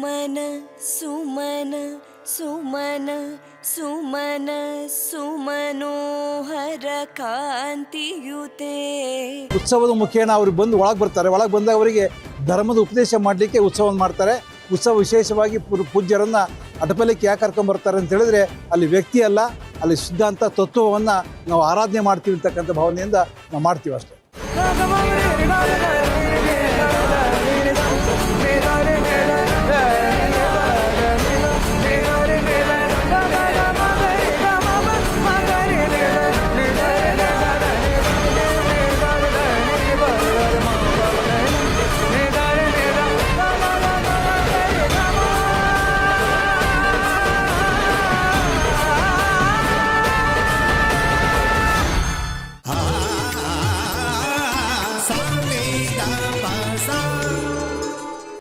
ಸುಮನ ಸುಮನ ಸುಮನ ಸುಮನ ಸುಮನೋಹರ ಕಾಂತಿಯುತೆ. ಉತ್ಸವದ ಮುಖೇನ ಅವ್ರಿಗೆ ಬಂದು ಒಳಗೆ ಬರ್ತಾರೆ. ಒಳಗೆ ಬಂದಾಗ ಅವರಿಗೆ ಧರ್ಮದ ಉಪದೇಶ ಮಾಡಲಿಕ್ಕೆ ಉತ್ಸವವನ್ನು ಮಾಡ್ತಾರೆ. ಉತ್ಸವ ವಿಶೇಷವಾಗಿ ಪು- ಪೂಜ್ಯರನ್ನ ಅಟಪಲಿಕ್ಕೆ ಯಾಕೆ ಕರ್ಕೊಂಬರ್ತಾರೆ ಅಂತ ಹೇಳಿದ್ರೆ ಅಲ್ಲಿ ವ್ಯಕ್ತಿ ಅಲ್ಲ ಅಲ್ಲಿ ಸಿದ್ಧಾಂತ ತತ್ವವನ್ನು ನಾವು ಆರಾಧನೆ ಮಾಡ್ತೀವಿ ಅಂತಕ್ಕಂಥ ಭಾವನೆಯಿಂದ ನಾವು ಮಾಡ್ತೀವಿ ಅಷ್ಟೇ. vida pasa.